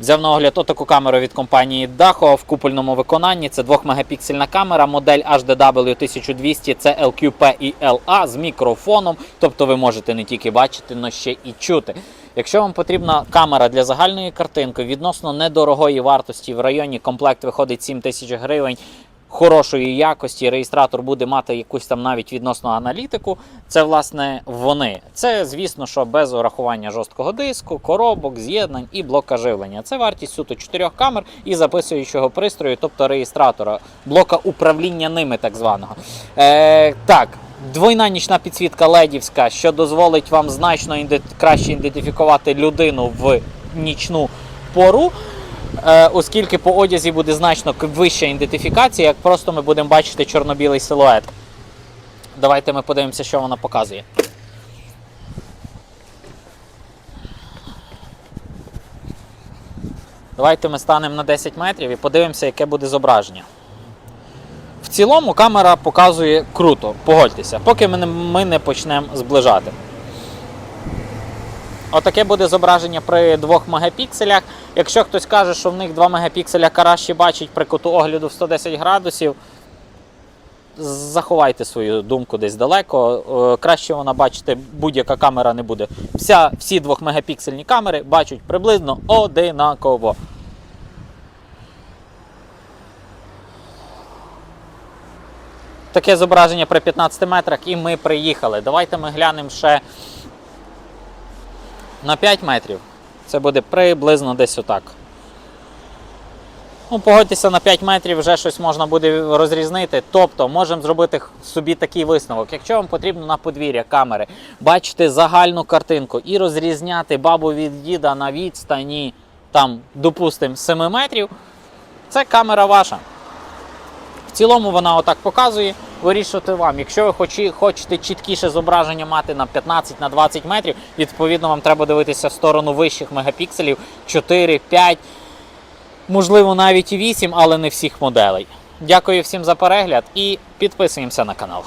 Взяв на огляд отаку камеру від компанії Daho в купольному виконанні. Це 2-мегапіксельна камера, модель HDW 1200, це LQP і LA з мікрофоном. Тобто ви можете не тільки бачити, але ще і чути. Якщо вам потрібна камера для загальної картинки відносно недорогої вартості, в районі комплект виходить 7 тисяч гривень. Хорошої якості реєстратор буде мати якусь там навіть відносно аналітику. Це власне вони. Це, звісно, що без урахування жорсткого диску, коробок, з'єднань і блока живлення. Це вартість суто чотирьох камер і записуючого пристрою, тобто реєстратора, блока управління ними, так званого. Е, так. Двойна нічна підсвітка ледівська, що дозволить вам значно іде- краще ідентифікувати людину в нічну пору. Е, оскільки по одязі буде значно вища ідентифікація, як просто ми будемо бачити чорно-білий силует. Давайте ми подивимося, що вона показує. Давайте ми станемо на 10 метрів і подивимося, яке буде зображення. В цілому камера показує круто, погодьтеся, поки ми не, ми не почнемо зближати. Отаке буде зображення при 2 мегапікселях. Якщо хтось каже, що в них 2 мегапікселя краще бачить при куту огляду в 110 градусів, заховайте свою думку десь далеко. Е, Краще вона бачити будь-яка камера не буде. Вся, всі 2 мегапіксельні камери бачать приблизно одинаково. Таке зображення при 15 метрах, і ми приїхали. Давайте ми глянемо ще на 5 метрів. Це буде приблизно десь отак. Ну, погодьтеся, на 5 метрів вже щось можна буде розрізнити. Тобто, можемо зробити собі такий висновок. Якщо вам потрібно на подвір'я камери бачити загальну картинку і розрізняти бабу від діда на відстані, там, допустимо, 7 метрів, це камера ваша. В цілому вона отак показує. Вирішувати вам. Якщо ви хочі- хочете чіткіше зображення мати на 15 на 20 метрів, відповідно вам треба дивитися в сторону вищих мегапікселів 4, 5, можливо навіть і 8, але не всіх моделей. Дякую всім за перегляд і підписуємося на канал.